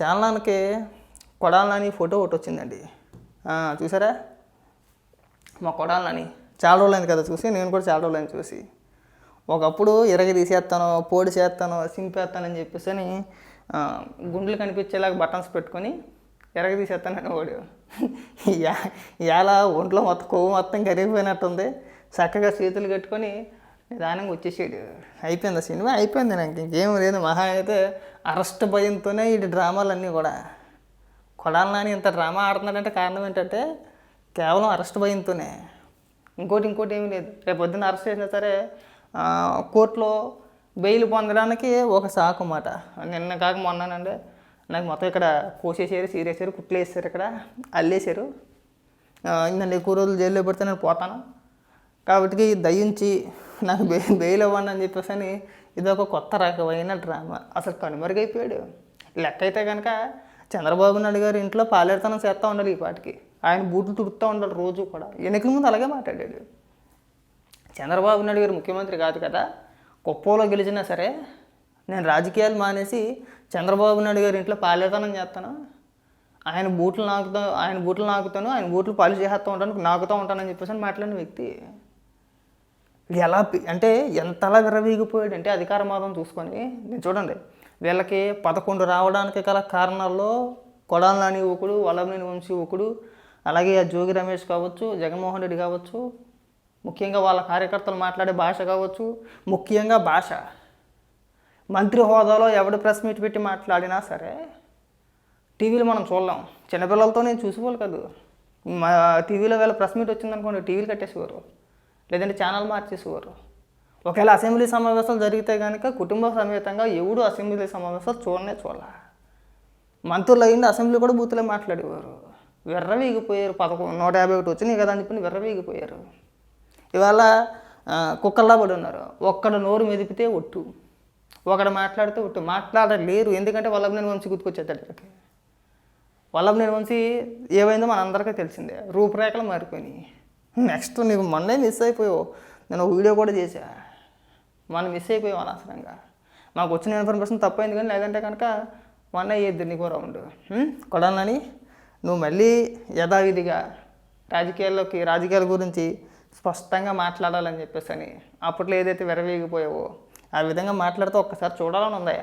చాలానికి కొడాలని photo ఒకటి వచ్చిందండి. చూసారా? మా కొడాలని చాలా రోజులైంది కదా చూసి నేను కూడా చాలా రోజులైంది చూసి. ఒకప్పుడు ఇరగ తీసేస్తాను పోడి చేస్తాను సింపేస్తానని చెప్పేసి అని గుండెలు కనిపించేలాగా బటన్స్ పెట్టుకొని ఎరగ తీసేస్తానని వాడు. ఇవాళ ఒంట్లో మొత్తం కొవ్వు మొత్తం కరిగిపోయినట్టుంది. చక్కగా చేతులు కట్టుకొని నిదానంగా వచ్చేసాడు. అయిపోయింది ఆ సినిమా? అయిపోయింది నాకు. ఇంకేం లేదు. మహా అయితే అరెస్ట్ భయంతోనే ఈ డ్రామాలన్నీ కూడా. కొడాలని ఇంత డ్రామా ఆడుతున్నాడంటే కారణం ఏంటంటే కేవలం అరెస్ట్ భయంతోనే. ఇంకోటి ఇంకోటి ఏమీ లేదు. రేపు పొద్దున్న అరెస్ట్ చేసినా సరే కోర్టులో బెయిల్ పొందడానికి ఒక సాకు మాట నిన్న కాక మొన్నానండి నాకు మొత్తం ఇక్కడ కోసేసారు సీరేసారు కుట్లు వేసారు ఇక్కడ అల్లేసారు. ఆ, ఇంకా ఎక్కువ రోజులు జైల్లో పెడితే నేను పోతాను. కాబట్టి దయించి నాకు బె బెయిల్ అవ్వండి అని చెప్పేసి అని ఇది ఒక కొత్త రకమైన డ్రామా. అసలు కనుమరుగైపోయాడు. లెక్క అయితే కనుక చంద్రబాబు నాయుడు గారు ఇంట్లో పాలేరుతనం చేస్తూ ఉండాలి ఈ పాటికి. ఆయన బూట్లు తుడుతూ ఉండాలి రోజు కూడా. ఎన్నికల ముందు అలాగే మాట్లాడాడు. చంద్రబాబు నాయుడు గారు ముఖ్యమంత్రి కాదు కదా. కుప్పంలో గెలిచినా సరే నేను రాజకీయాలు మానేసి చంద్రబాబు నాయుడు గారి ఇంట్లో పాలేతనం చేస్తాను. ఆయన బూట్లు నాకుతా ఆయన బూట్లు నాకుతాను ఆయన బూట్లు పాలు చేస్తూ ఉంటాను నాకుతూ ఉంటానని చెప్పేసి అని మాట్లాడిన వ్యక్తి. ఎలా అంటే ఎంతలా విర్రవీగిపోయాడు అంటే అధికార మాదం చూసుకొని నేను చూడండి వీళ్ళకి పదకొండు రావడానికి గల కారణాల్లో కొడాలని ఒకడు వల్లభనేని వంశీ ఒకడు అలాగే ఆ జోగి రమేష్ కావచ్చు జగన్మోహన్ రెడ్డి కావచ్చు ముఖ్యంగా వాళ్ళ కార్యకర్తలు మాట్లాడే భాష కావచ్చు ముఖ్యంగా భాష. మంత్రి హోదాలో ఎవడు ప్రెస్ మీట్ పెట్టి మాట్లాడినా సరే టీవీలో మనం చూడలేం. చిన్నపిల్లలతో నేను చూసుకోవాలి కాదు. మా టీవీలో వేళ ప్రెస్ మీట్ వచ్చిందనుకోండి టీవీలు కట్టేసేవారు. లేదంటే ఛానల్ మార్చేసేవారు. ఒకవేళ అసెంబ్లీ సమావేశాలు జరిగితే కనుక కుటుంబ సమేతంగా ఎవడు అసెంబ్లీ సమావేశాలు చూడనే చూడాల. మంత్రులు అయింది అసెంబ్లీ కూడా బూతులే మాట్లాడేవారు. వెర్రవీగిపోయారు. పదకొండు నూట యాభై ఒకటి వచ్చినాయి కదా అని చెప్పి వెర్రవీగిపోయారు. ఇవాళ కుక్కల్లా పడి ఉన్నారు. ఒక్కడ నోరు మెదిపితే ఒట్టు. ఒకడు మాట్లాడితే ఒట్టు. మాట్లాడలేరు. ఎందుకంటే వల్లభనేని వంశీ గుర్తుకొచ్చేస్తాడు ఇక్కడికి వల్లభనేని వంశీ ఏమైందో మనందరికీ తెలిసిందే. రూపురేఖలు మారిపోయినాయి. నెక్స్ట్ నువ్వు మొన్నే మిస్ అయిపోయావు. నేను ఒక వీడియో కూడా చేశా. మనం మిస్ అయిపోయావు అనవసరంగా. మాకు వచ్చిన ఇన్ఫర్మేషన్ తప్పైంది కానీ లేదంటే కనుక మొన్న అయ్యేది నీకు రౌండ్ కొడాలని నువ్వు మళ్ళీ యథావిధిగా రాజకీయాల్లోకి రాజకీయాల గురించి స్పష్టంగా మాట్లాడాలని చెప్పేసి అని అప్పట్లో ఏదైతే విరవేగిపోయావో ఆ విధంగా మాట్లాడితే ఒక్కసారి చూడాలని ఉందా